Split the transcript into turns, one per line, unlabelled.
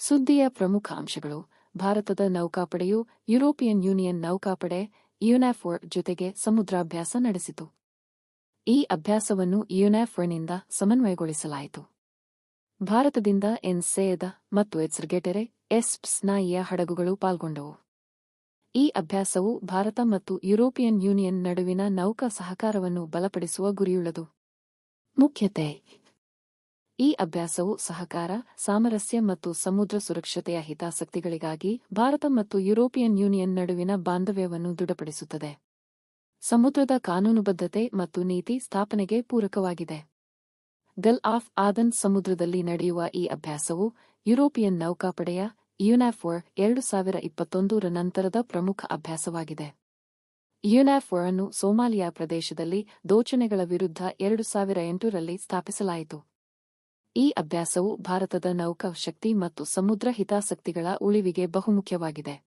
ಸುದ್ದಿಯ ಪ್ರಮುಖ ಅಂಶಗಳು. ಭಾರತದ ನೌಕಾಪಡೆಯು ಯುರೋಪಿಯನ್ ಯೂನಿಯನ್ ನೌಕಾಪಡೆ ಯುನಾಫೋರ್ ಜೊತೆಗೆ ಸಮುದ್ರಾಭ್ಯಾಸ ನಡೆಸಿತು. ಈ ಅಭ್ಯಾಸವನ್ನು ಯುನಾಫೋರ್ನಿಂದ ಸಮನ್ವಯಗೊಳಿಸಲಾಯಿತು. ಭಾರತದಿಂದ ಎನ್ಸೇದ ಮತ್ತು ಎಚ್ರ್ಗೆಟೆರೆ ಎಸ್ಪ್ಸ್ನಾಯಿಯ ಹಡಗುಗಳು ಪಾಲ್ಗೊಂಡವು. ಈ ಅಭ್ಯಾಸವು ಭಾರತ ಮತ್ತು ಯುರೋಪಿಯನ್ ಯೂನಿಯನ್ ನಡುವಿನ ನೌಕಾ ಸಹಕಾರವನ್ನು ಬಲಪಡಿಸುವ ಗುರಿಯುಳ್ಳದು. ಮುಖ್ಯತೆ ಈ ಅಭ್ಯಾಸವು ಸಹಕಾರ, ಸಾಮರಸ್ಯ ಮತ್ತು ಸಮುದ್ರ ಸುರಕ್ಷತೆಯ ಹಿತಾಸಕ್ತಿಗಳಿಗಾಗಿ ಭಾರತ ಮತ್ತು ಯುರೋಪಿಯನ್ ಯೂನಿಯನ್ ನಡುವಿನ ಬಾಂಧವ್ಯವನ್ನು ದೃಢಪಡಿಸುತ್ತದೆ. ಸಮುದ್ರದ ಕಾನೂನುಬದ್ಧತೆ ಮತ್ತು ನೀತಿ ಸ್ಥಾಪನೆಗೆ ಪೂರಕವಾಗಿದೆ. ಗಲ್ ಆಫ್ ಆದನ್ ಸಮುದ್ರದಲ್ಲಿ ನಡೆಯುವ ಈ ಅಭ್ಯಾಸವು ಯುರೋಪಿಯನ್ ನೌಕಾಪಡೆಯ ಯುನಾಫೋರ್ ಎರಡು ಸಾವಿರ ಇಪ್ಪತ್ತೊಂದರ ನಂತರದ ಪ್ರಮುಖ ಅಭ್ಯಾಸವಾಗಿದೆ. ಯುನಾಫೋರ್ ಅನ್ನು ಸೋಮಾಲಿಯಾ ಪ್ರದೇಶದಲ್ಲಿ ದೋಚನೆಗಳ ವಿರುದ್ಧ ಎರಡು ಸಾವಿರ ಎಂಟರಲ್ಲಿ ಸ್ಥಾಪಿಸಲಾಯಿತು. ಈ ಅಭ್ಯಾಸವು ಭಾರತದ ನೌಕಾ ಶಕ್ತಿ ಮತ್ತು ಸಮುದ್ರ ಹಿತಾಸಕ್ತಿಗಳ ಉಳಿವಿಗೆ ಬಹುಮುಖ್ಯವಾಗಿದೆ.